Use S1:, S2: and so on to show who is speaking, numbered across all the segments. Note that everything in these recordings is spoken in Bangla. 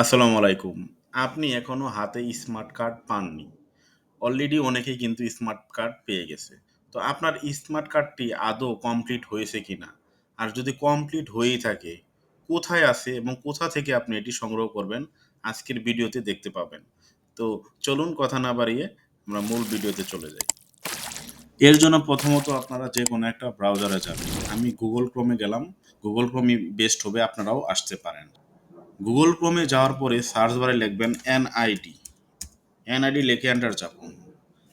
S1: আসসালামু আলাইকুম। আপনি এখনও হাতে স্মার্ট কার্ড পাননি। অলরেডি অনেকেই কিন্তু স্মার্ট কার্ড পেয়ে গেছে। তো আপনার স্মার্ট কার্ডটি আদৌ কমপ্লিট হয়েছে কি না আর যদি কমপ্লিট হয়েই থাকে, কোথায় আছে এবং কোথা থেকে আপনি এটি সংগ্রহ করবেন? আজকের ভিডিওতে দেখতে পাবেন। তো চলুন কথা না বাড়িয়ে আমরা মূল ভিডিওতে চলে যাই। এর জন্য প্রথমত আপনারা যে কোনো একটা ব্রাউজারে যাবেন। আমি গুগল এ গেলাম। গুগল Chrome ই বেস্ট হবে আপনারাও আসতে পারেন। গুগল ক্রোমে যাওয়ার পরে সার্চ বারে লিখবেন এনআইডি এনআইডি লিখে এন্টার চাপুন।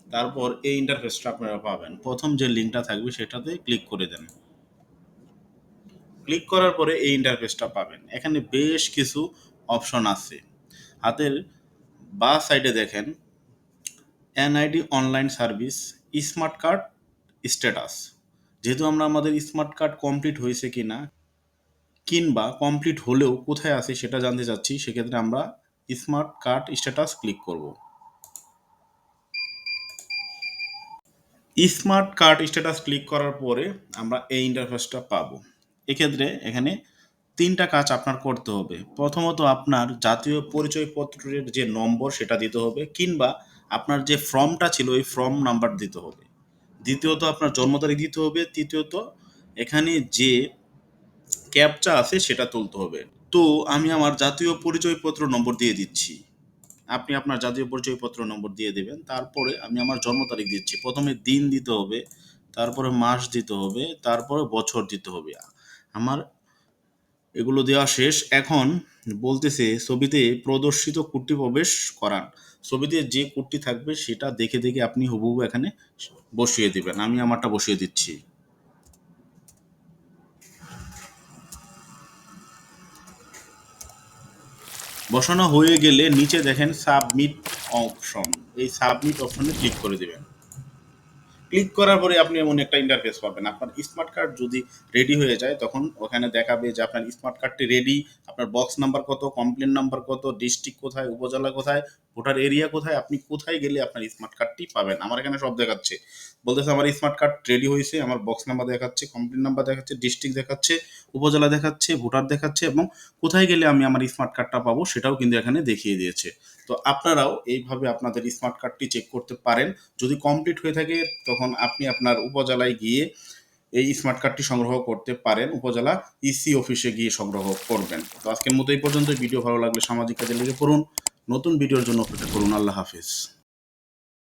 S1: তারপর এই ইন্টারফেসটা আপনারা পাবেন। প্রথম যে লিঙ্কটা থাকবে সেটাতে ক্লিক করে দেন। ক্লিক করার পরে এই ইন্টারফেসটা পাবেন। এখানে বেশ কিছু অপশন আছে। হাতের বা সাইডে দেখেন NID online service smart card status যেহেতু আমরা আমাদের স্মার্ট কার্ড কমপ্লিট হয়েছে কিনা কিংবা কমপ্লিট হলেও কোথায় আছে সেটা জানতে চাচ্ছি, সেক্ষেত্রে আমরা স্মার্ট কার্ড স্ট্যাটাস ক্লিক করব। স্মার্ট কার্ড স্ট্যাটাস ক্লিক করার পরে আমরা এই ইন্টারফেসটা পাবো। এক্ষেত্রে এখানে তিনটা কাজ আপনার করতে হবে। প্রথমত আপনার জাতীয় পরিচয়পত্রের যে নম্বর সেটা দিতে হবে, কিংবা আপনার যে ফর্মটা ছিল ওই ফর্ম নাম্বার দিতে হবে। দ্বিতীয়ত আপনার জন্ম তারিখ দিতে হবে, তৃতীয়ত এখানে যে ক্যাপচা আছে সেটা তুলতে হবে। তো আমি আমার জাতীয় পরিচয়পত্র নম্বর দিয়ে দিচ্ছি। আপনি আপনার জাতীয় পরিচয়পত্র নম্বর দিয়ে দেবেন। তারপরে আমি আমার জন্ম তারিখ দিচ্ছি। প্রথমে দিন দিতে হবে, তারপরে মাস দিতে হবে, তারপরে বছর দিতে হবে। আমার এগুলো দেওয়া শেষ। এখন বলতেছে, ছবিতে প্রদর্শিত কুটটি প্রবেশ করান। ছবিতে যে কুটটি থাকবে সেটা দেখে দেখে আপনি হুবহু এখানে বসিয়ে দিবেন। আমি আমারটা বসিয়ে দিচ্ছি। বসানো হয়ে গেলে নিচে দেখেন সাবমিট অপশন এই সাবমিট অপশনে ক্লিক করে দেবেন। ক্লিক করার পরে আপনি এমন একটা ইন্টারফেস পাবেন। আপনার স্মার্ট কার্ড যদি রেডি হয়ে যায়, তখন ওখানে দেখাবে যে আপনার স্মার্ট কার্ডটি রেডি আপনার বক্স নাম্বার কত কমপ্লেন নাম্বার কত ডিস্ট্রিক্ট কোথায়, উপজেলা কোথায় ভোটার এরিয়া কোথায়, আপনি কোথায় গেলে আপনার স্মার্ট কার্ডটি পাবেন? আমার এখানে সব দেখাচ্ছে। বলতেছে আমার স্মার্ট কার্ড রেডি হয়েছে, আমার বক্স নাম্বার দেখাচ্ছে কমপ্লেন নাম্বার দেখাচ্ছে ডিস্ট্রিক্ট দেখাচ্ছে, উপজেলা দেখাচ্ছে ভোটার দেখাচ্ছে এবং কোথায় গেলে আমি আমার স্মার্ট কার্ডটা পাবো সেটাও কিন্তু এখানে দেখিয়ে দিয়েছে। তো আপনারাও এইভাবে আপনাদের স্মার্ট কার্ডটি চেক করতে পারেন। যদি কমপ্লিট হয়ে থাকে, তখন আপনি আপনার উপজেলায় গিয়ে এই স্মার্ট কার্ডটি সংগ্রহ করতে পারেন। উপজেলা ইসি অফিসে গিয়ে সংগ্রহ করবেন। তো আজকের মতো এই পর্যন্ত ভিডিও ভালো লাগলে সামাজিক কাজে লেগে পড়ুন। নতুন ভিডিওর জন্য অপেক্ষা করুন। আল্লাহ হাফিজ।